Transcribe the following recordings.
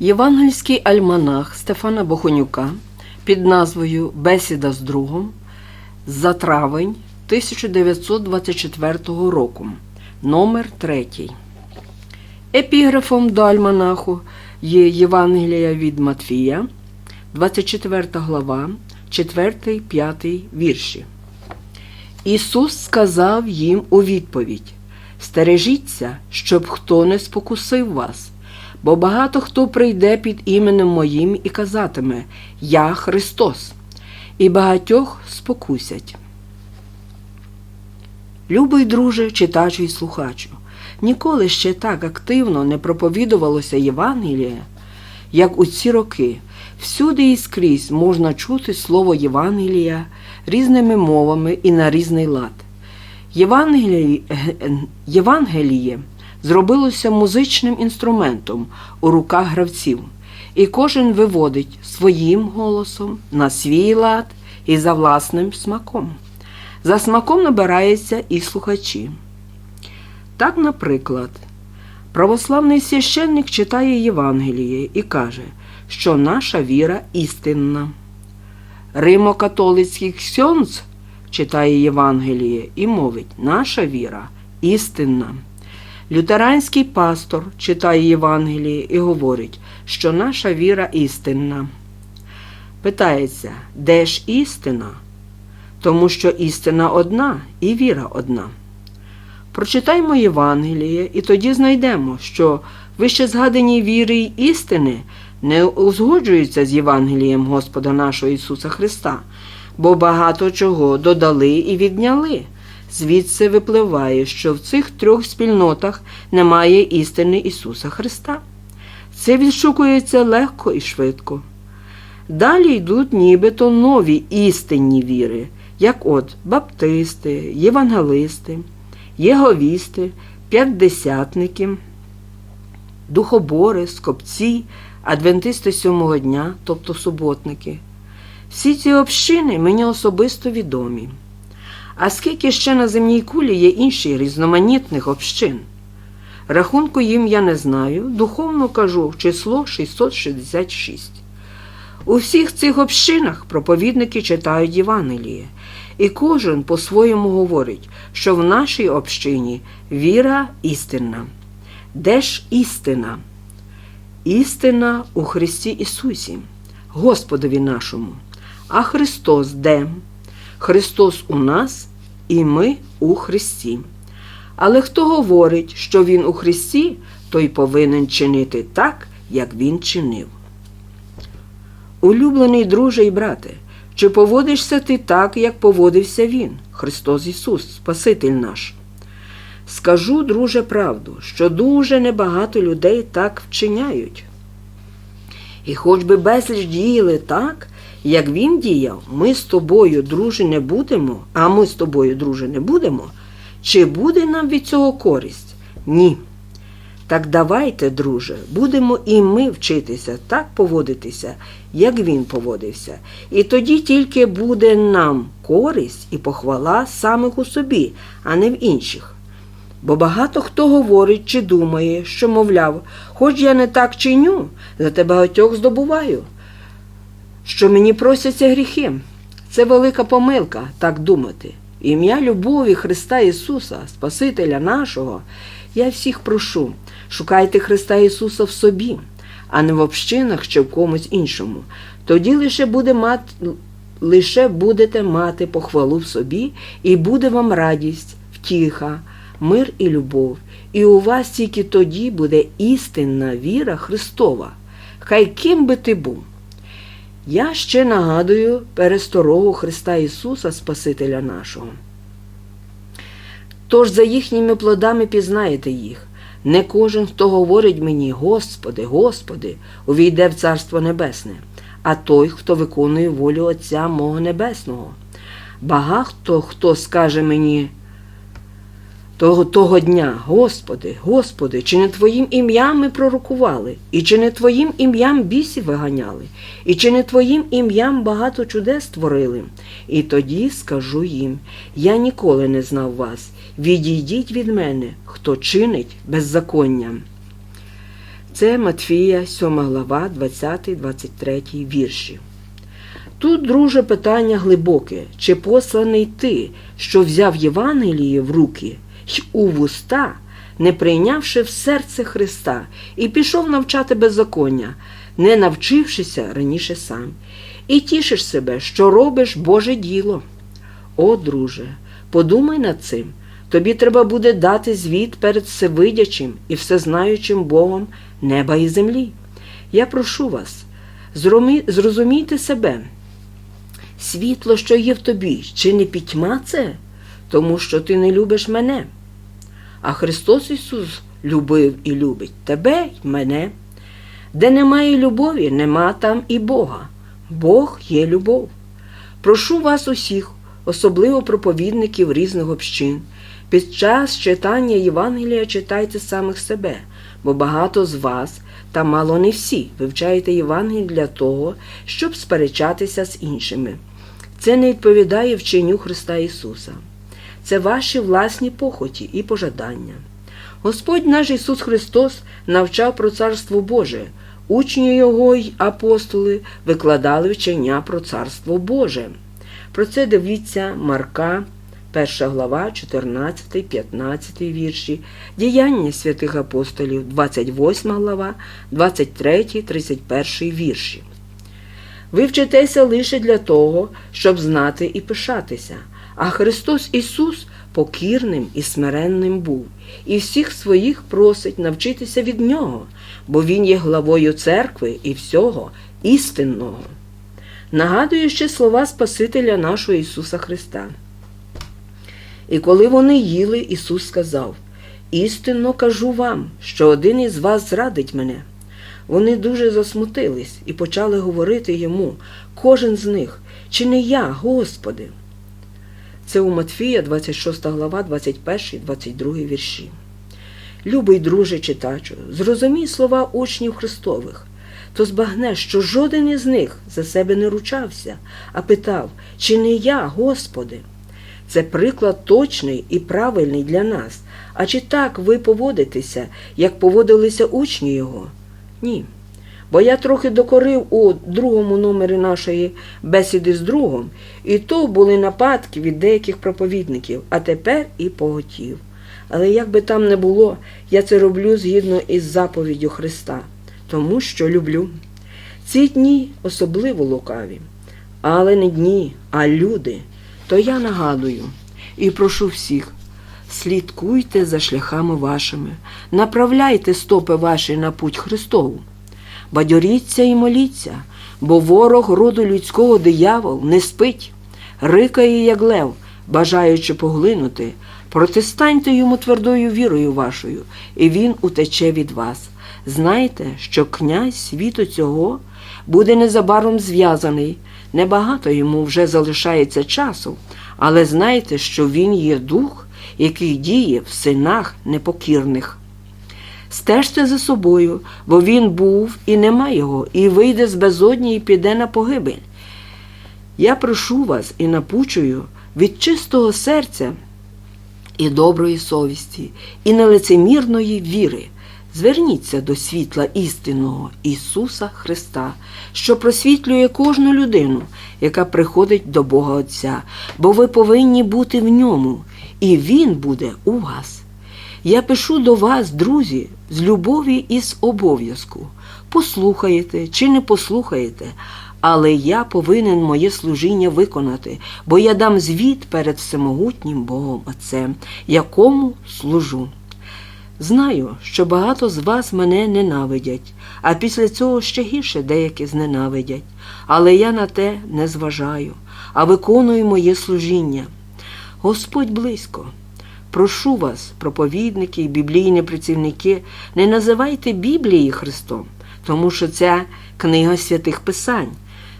Євангельський альманах Стефана Бохонюка під назвою Бесіда з другом за травень 1924 року, номер 3. Епіграфом до альманаху є Євангелія від Матфія, 24 глава, 4-5 вірші. Ісус сказав їм у відповідь: Стережіться, щоб хто не спокусив вас, бо багато хто прийде під іменем моїм і казатиме Я Христос, і багатьох спокусять. Любий друже, читачу і слухачу, ніколи ще так активно не проповідувалося Євангеліє, як у ці роки. Всюди і скрізь можна чути слово Євангелія різними мовами і на різний лад. Євангеліє, Євангеліє зробилося музичним інструментом у руках гравців, і кожен виводить своїм голосом на свій лад і за власним смаком. За смаком набираються і слухачі. Так, наприклад, православний священник читає Євангеліє і каже, що наша віра істинна. Римо-католицький ксьонц читає Євангеліє і мовить, наша віра істинна. Лютеранський пастор читає Євангеліє і говорить, що наша віра істинна. Питається, де ж істина? Тому що істина одна і віра одна. Прочитаймо Євангеліє, і тоді знайдемо, що вище згадані віри й істини не узгоджуються з Євангелієм Господа нашого Ісуса Христа, бо багато чого додали і відняли. Звідси випливає, що в цих трьох спільнотах немає істини Ісуса Христа. Це відшукується легко і швидко. Далі йдуть нібито нові істинні віри, як от баптисти, євангелисти, єговісти, п'ятдесятники, духобори, скопці, адвентисти сьомого дня, тобто суботники. Всі ці общини мені особисто відомі. А скільки ще на земній кулі є інших різноманітних общин? Рахунку їм я не знаю, духовно кажу число 666. У всіх цих общинах проповідники читають Євангеліє, і кожен по-своєму говорить, що в нашій общині віра істинна. Де ж істина? Істина у Христі Ісусі, Господові нашому. А Христос де? Христос у нас і ми у Христі. Але хто говорить, що Він у Христі, той повинен чинити так, як Він чинив. Улюблений друже і брате, чи поводишся ти так, як поводився Він, Христос Ісус, Спаситель наш? Скажу, друже, правду, що дуже небагато людей так вчиняють. І хоч би безліч діяли так, як він діяв, ми з тобою, друже, не будемо, а ми з тобою, друже, не будемо, чи буде нам від цього користь? Ні. Так давайте, друже, будемо і ми вчитися так поводитися, як він поводився. І тоді тільки буде нам користь і похвала самих у собі, а не в інших. Бо багато хто говорить чи думає, що, мовляв, хоч я не так чиню, зате багатьох здобуваю, що мені просяться гріхи. Це велика помилка так думати. Ім'я любові Христа Ісуса, Спасителя нашого, я всіх прошу, шукайте Христа Ісуса в собі, а не в общинах чи в комусь іншому. Тоді лише буде мати, лише будете мати похвалу в собі, і буде вам радість, втіха мир і любов, і у вас тільки тоді буде істинна віра Христова. Хай ким би ти був. Я ще нагадую пересторогу Христа Ісуса, Спасителя нашого. Тож за їхніми плодами пізнаєте їх. Не кожен, хто говорить мені, Господи, Господи, увійде в Царство Небесне, а той, хто виконує волю Отця мого Небесного. Багато хто скаже мені, того того дня, Господи, Господи, чи не Твоїм ім'ям ми пророкували, і чи не Твоїм ім'ям бісів виганяли, і чи не Твоїм ім'ям багато чудес творили? І тоді скажу їм: я ніколи не знав вас, відійдіть від мене, хто чинить беззаконня. Це Матфія, 7 глава, 20-23 вірші. Тут, друже, питання глибоке, чи посланий ти, що взяв Євангеліє в руки й у вуста, не прийнявши в серце Христа, і пішов навчати беззаконня, не навчившися раніше сам, і тішиш себе, що робиш Боже діло. О, друже, подумай над цим. Тобі треба буде дати звіт перед всевидячим і всезнаючим Богом неба і землі. Я прошу вас, зрозумійте себе. Світло, що є в тобі, чи не пітьма це, тому що ти не любиш мене. А Христос Ісус любив і любить тебе й мене. Де немає любові, нема там і Бога. Бог є любов. Прошу вас усіх, особливо проповідників різних общин. Під час читання Євангелія читайте самих себе, бо багато з вас, та мало не всі, вивчаєте Євангеліє для того, щоб сперечатися з іншими. Це не відповідає вченню Христа Ісуса. Це ваші власні похоті і пожадання. Господь наш Ісус Христос навчав про Царство Боже. Учні Його й апостоли викладали вчення про Царство Боже. Про це дивіться Марка, 1 глава, 14, 15 вірші, Діяння святих апостолів, 28 глава, 23, 31 вірші. Ви вчитеся лише для того, щоб знати і пишатися. А Христос Ісус покірним і смиренним був, і всіх своїх просить навчитися від Нього, бо Він є главою церкви і всього істинного. Нагадую ще слова Спасителя нашого Ісуса Христа. І коли вони їли, Ісус сказав: Істинно кажу вам, що один із вас зрадить мене. Вони дуже засмутились і почали говорити йому, кожен з них, чи не я, Господи. Це у Матфія, 26 глава, 21, 22 вірші. Любий друже читачу, зрозумій слова учнів Христових, то збагнеш, що жоден із них за себе не ручався, а питав, чи не я, Господи. Це приклад точний і правильний для нас. А чи так ви поводитеся, як поводилися учні його? Ні. Бо я трохи докорив у другому номері нашої бесіди з другом, і то були нападки від деяких проповідників, а тепер і поготів. Але як би там не було, я це роблю згідно із заповіддю Христа, тому що люблю. Ці дні особливо лукаві, але не дні, а люди. То я нагадую і прошу всіх, слідкуйте за шляхами вашими, направляйте стопи ваші на путь Христову. Бадьоріться і моліться, бо ворог роду людського диявол не спить, рикає, як лев, бажаючи поглинути. Протистаньте йому твердою вірою вашою, і він утече від вас. Знайте, що князь світу цього буде незабаром зв'язаний. Небагато йому вже залишається часу, але знайте, що він є дух, який діє в синах непокірних. Стежте за собою, бо він був і нема його, і вийде з безодні і піде на погибель. Я прошу вас і напучую від чистого серця і доброї совісті, і нелицемірної віри. Зверніться до світла істинного Ісуса Христа, що просвітлює кожну людину, яка приходить до Бога Отця, бо ви повинні бути в ньому, і Він буде у вас. Я пишу до вас, друзі, з любові і з обов'язку. Послухаєте чи не послухаєте, але я повинен моє служіння виконати, бо я дам звіт перед всемогутнім Богом Отцем, якому служу. Знаю, що багато з вас мене ненавидять, а після цього ще гірше деякі зненавидять. Але я на те не зважаю, а виконую моє служіння. Господь близько. Прошу вас, проповідники біблійні працівники, не називайте Біблії Христом, тому що це книга святих Писань.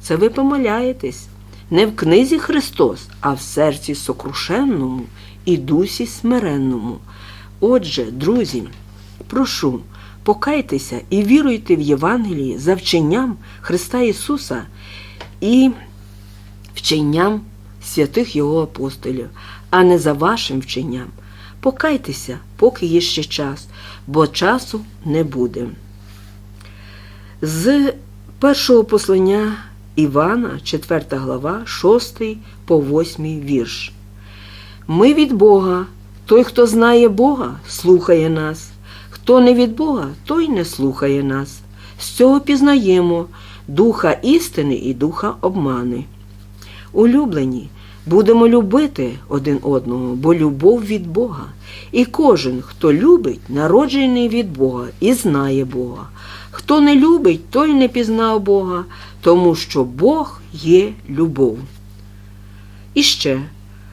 Це ви помиляєтесь не в книзі Христос, а в серці сокрушенному і дусі смиренному. Отже, друзі, прошу, покайтеся і віруйте в Євангелії за вченням Христа Ісуса і вченням святих Його апостолів, а не за вашим вченням. Покайтеся, поки є ще час, бо часу не буде. З першого послання Івана, 4 глава, 6 по 8 вірш. Ми від Бога. Той, хто знає Бога, слухає нас. Хто не від Бога, той не слухає нас. З цього пізнаємо духа істини і духа обмани. Улюблені, будемо любити один одного, бо любов від Бога. І кожен, хто любить, народжений від Бога і знає Бога. Хто не любить, той не пізнав Бога, тому що Бог є любов. І ще,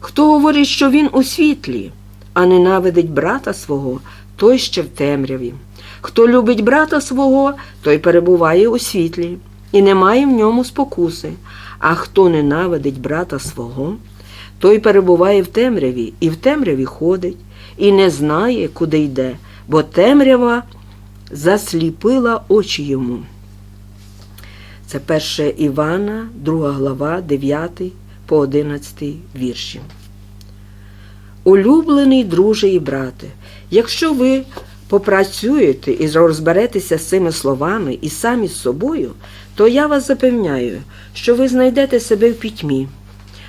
хто говорить, що він у світлі, а ненавидить брата свого, той ще в темряві. Хто любить брата свого, той перебуває у світлі, і немає в ньому спокуси. А хто ненавидить брата свого, той перебуває в темряві, і в темряві ходить, і не знає, куди йде, бо темрява засліпила очі йому. Це 1 Івана, 2 глава, 9 по 11 вірші. Улюблений друже і брате, якщо ви попрацюєте і розберетеся з цими словами і самі з собою, то я вас запевняю, що ви знайдете себе в пітьмі.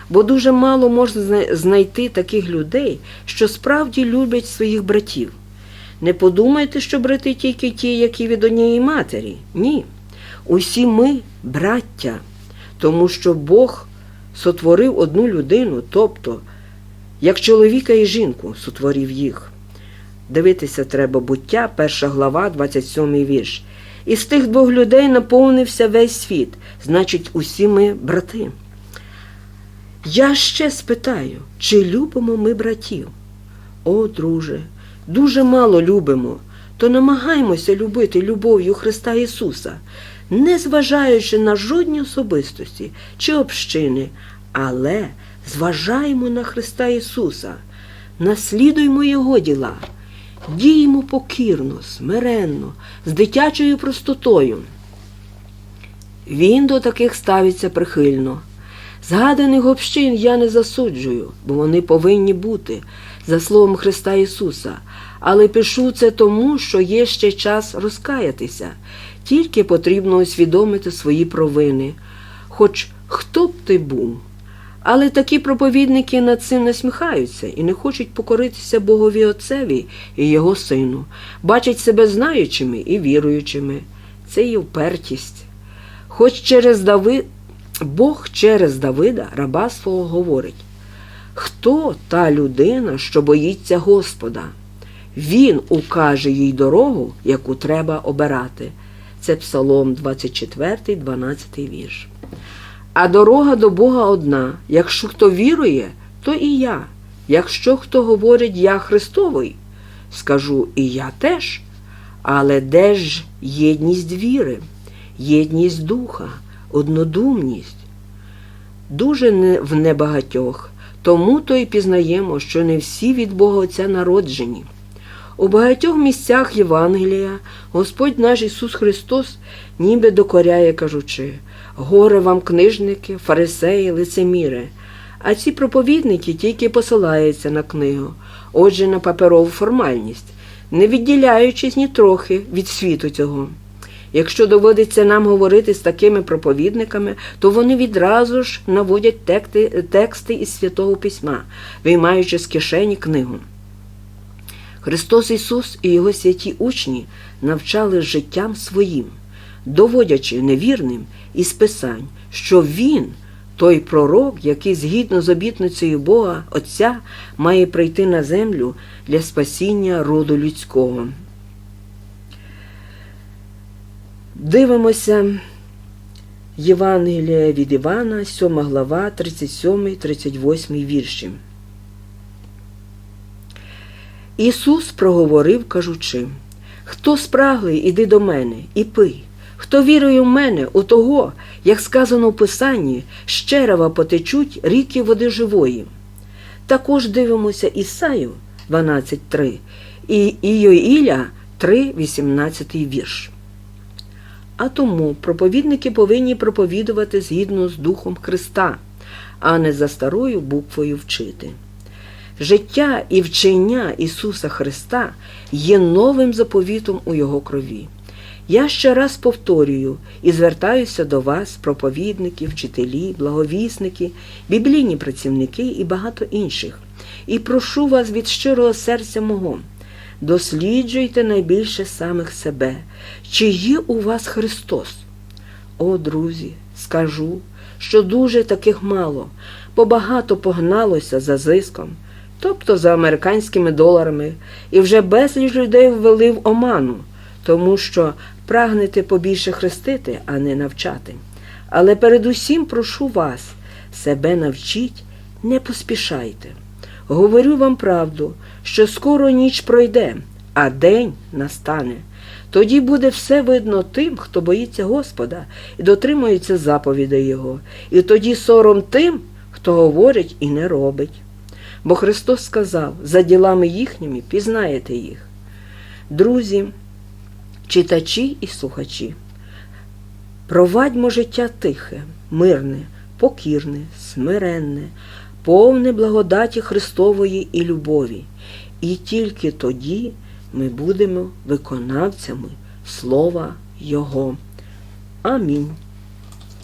Бо дуже мало можна знайти таких людей, що справді люблять своїх братів. Не подумайте, що брати тільки ті, які від однієї матері. Ні. Усі ми браття, тому що Бог сотворив одну людину, тобто, як чоловіка і жінку сотворив їх. Дивитися треба буття, перша глава, 27 вірш. І з тих двох людей наповнився весь світ, значить, усі ми брати. Я ще спитаю, чи любимо ми братів? О, друже, дуже мало любимо, то намагаємося любити любов'ю Христа Ісуса, не зважаючи на жодні особистості чи общини, але зважаємо на Христа Ісуса, наслідуймо Його діла, діємо покірно, смиренно, з дитячою простотою. Він до таких ставиться прихильно. Згаданих общин я не засуджую, бо вони повинні бути за словом Христа Ісуса. Але пишу це тому, що є ще час розкаятися, тільки потрібно усвідомити свої провини, хоч хто б ти був. Але такі проповідники над цим насміхаються і не хочуть покоритися Богові Отцеві і Його Сину, бачать себе знаючими і віруючими. Це є впертість. Хоч через Давид, Бог через Давида, раба свого, говорить, хто та людина, що боїться Господа? Він укаже їй дорогу, яку треба обирати. Це Псалом 24, 12 вірш. А дорога до Бога одна. Якщо хто вірує, то і я. Якщо хто говорить я Христовий, скажу і я теж. Але де ж єдність віри, єдність духа, однодумність? Дуже не в небагатьох, тому то й пізнаємо, що не всі від Бога Отця народжені. У багатьох місцях Євангелія Господь наш Ісус Христос ніби докоряє, кажучи, горе вам книжники, фарисеї, лицеміри. А ці проповідники тільки посилаються на книгу, отже, на паперову формальність, не відділяючись ні трохи від світу цього. Якщо доводиться нам говорити з такими проповідниками, то вони відразу ж наводять тексти, тексти із Святого Письма, виймаючи з кишені книгу. Христос Ісус і Його святі учні навчали життям своїм, доводячи невірним із Писань, що Він, той пророк, який згідно з обітницею Бога Отця має прийти на землю для спасіння роду людського. Дивимося Євангелія від Івана, 7 глава, 37-38 вірші. Ісус проговорив, кажучи, хто спраглий, іди до мене і пий. Хто вірує в мене, у того, як сказано в Писанні, з черева потечуть ріки води живої. Також дивимося Ісаю 12.3 і Іоїля 3.18 вірш. А тому проповідники повинні проповідувати згідно з Духом Христа, а не за старою буквою вчити. Життя і вчення Ісуса Христа є новим заповітом у Його крові. Я ще раз повторюю і звертаюся до вас, проповідники, вчителі, благовісники, біблійні працівники і багато інших. І прошу вас від щирого серця мого. Досліджуйте найбільше самих себе, чи є у вас Христос. О, друзі, скажу, що дуже таких мало, бо багато погналося за зиском, тобто за американськими доларами, і вже безліч людей ввели в оману, тому що прагнете побільше хрестити, а не навчати. Але передусім прошу вас, себе навчіть, не поспішайте. Говорю вам правду, що скоро ніч пройде, а день настане. Тоді буде все видно тим, хто боїться Господа і дотримується заповідей Його, і тоді сором тим, хто говорить і не робить. Бо Христос сказав, за ділами їхніми пізнаєте їх. Друзі, читачі і слухачі, провадьмо життя тихе, мирне, покірне, смиренне, повне благодаті Христової і любові. І тільки тоді ми будемо виконавцями Слова Його. Амінь.